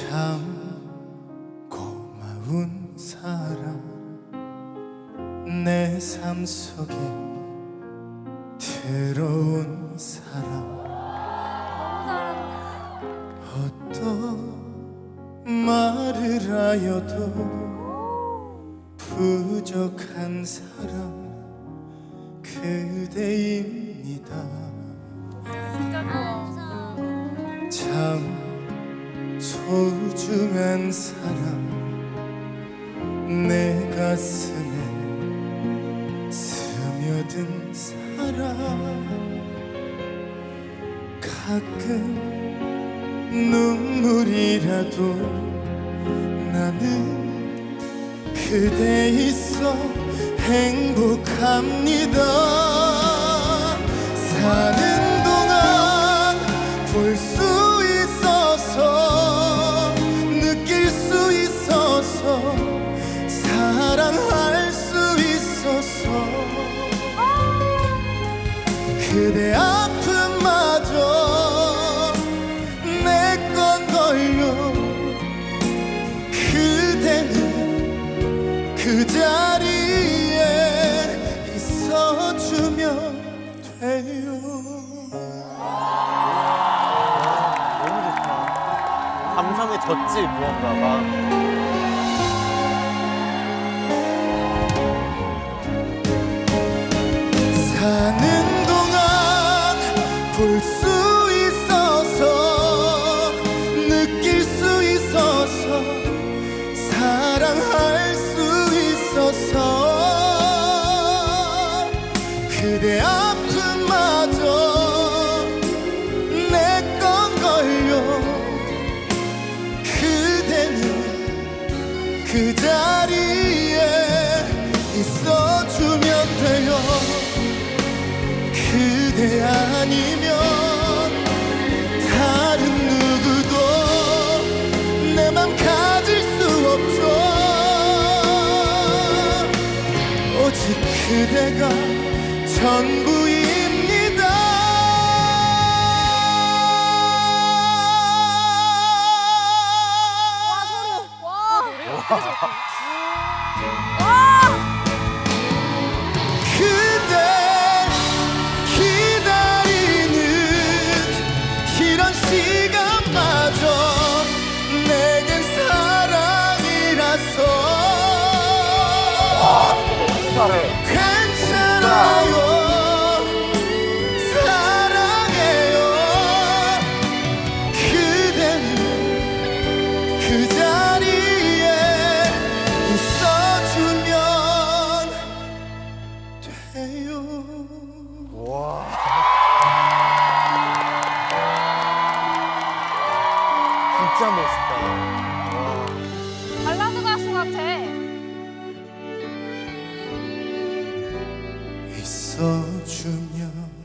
참 고마운 사람 내 삶 속에 들어온 사람. 어떤 말을 하여도 부족한 사람 그대입니다. 참 소중한 사람 내 가슴에 스며든 사람 가끔 눈물이라도 나는 그대 있어 행복합니다. 사는 그대 아픔마저 내 건 걸요 그대는 그 자리에 있어주면 돼요 너무 좋다. 감성에 젖지 무언가가. 볼 수 있어서 느낄 수 있어서 사랑할 수 있어서 그대 아 오직 그대가 전부입니다. 와 소리. 와. 그대 기다리는 이런 시 괜찮아요 사랑해요 그대는 그 자리에 있어주면 돼요 진짜 멋있다. 와. 있어주면